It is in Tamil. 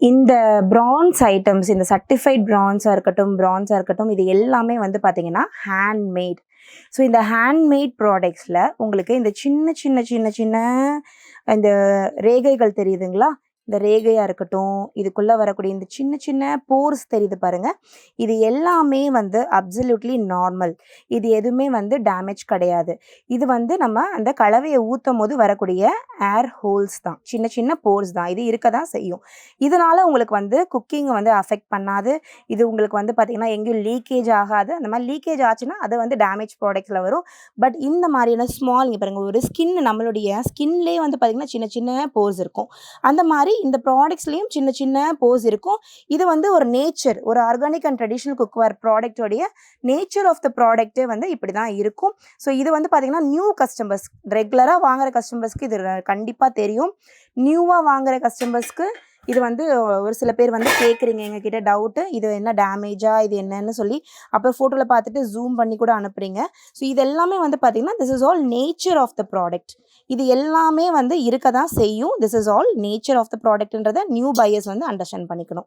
இந்த பிரான்ஸ் ஐட்டம்ஸ் இந்த சர்டிஃபைட் பிரான்ஸாக இருக்கட்டும் பிரான்ஸாக இருக்கட்டும் இது எல்லாமே வந்து பார்த்தீங்கன்னா ஹேண்ட்மேட் ஸோ இந்த ஹேண்ட்மேட் ப்ராடக்ட்ஸில் உங்களுக்கு இந்த சின்ன சின்ன சின்ன சின்ன இந்த ரேகைகள் தெரியுதுங்களா? இந்த ரேகையாக இருக்கட்டும் இதுக்குள்ளே வரக்கூடிய இந்த சின்ன சின்ன போர்ஸ் தெரியுது பாருங்கள் இது எல்லாமே வந்து அப்சல்யூட்லி நார்மல் இது எதுவுமே வந்து டேமேஜ் கிடையாது. இது வந்து நம்ம அந்த கலவையை ஊற்றும் போது வரக்கூடிய ஏர் ஹோல்ஸ் தான். சின்ன சின்ன போர்ஸ் தான். இது இருக்க தான் செய்யும். இதனால் உங்களுக்கு வந்து குக்கிங்கை வந்து அஃபெக்ட் பண்ணாது. இது உங்களுக்கு வந்து பார்த்திங்கன்னா எங்கேயும் லீக்கேஜ் ஆகாது. அந்த மாதிரி லீக்கேஜ் ஆச்சுன்னா அது வந்து டேமேஜ் ப்ராடக்ட்ஸில் வரும். பட் இந்த மாதிரியான ஸ்மால் இங்கே பாருங்கள் ஒரு ஸ்கின் நம்மளுடைய ஸ்கின்லேயே வந்து பார்த்திங்கன்னா சின்ன சின்ன போர்ஸ் இருக்கும். அந்த மாதிரி இந்த ப்ராடக்ட்ஸ்லேயும் சின்ன சின்ன போஸ் இருக்கும். இது வந்து ஒரு நேச்சர் ஒரு ஆர்கானிக் அண்ட் ட்ரெடிஷ்னல் குக்வேர் ப்ராடக்டோடைய நேச்சர் ஆஃப் த ப்ராடக்ட்டே வந்து இப்படி தான் இருக்கும். ஸோ இது வந்து பார்த்திங்கன்னா நியூ கஸ்டமர்ஸ் ரெகுலராக வாங்குற கஸ்டமர்ஸ்க்கு இது கண்டிப்பாக தெரியும். நியூவாக வாங்குற கஸ்டமர்ஸ்க்கு இது வந்து ஒரு சில பேர் வந்து கேட்குறீங்க எங்ககிட்ட டவுட்டு இது என்ன டேமேஜா இது என்னன்னு சொல்லி. அப்புறம் ஃபோட்டோவில் பார்த்துட்டு ஜூம் பண்ணி கூட அனுப்புறீங்க. ஸோ இது எல்லாமே வந்து பார்த்தீங்கன்னா this is all nature of the product இது எல்லாமே வந்து இருக்க தான் செய்யும் this is all nature of the ப்ராடக்ட்ன்றதை new buyers வந்து அண்டர்ஸ்டாண்ட் பண்ணிக்கணும்.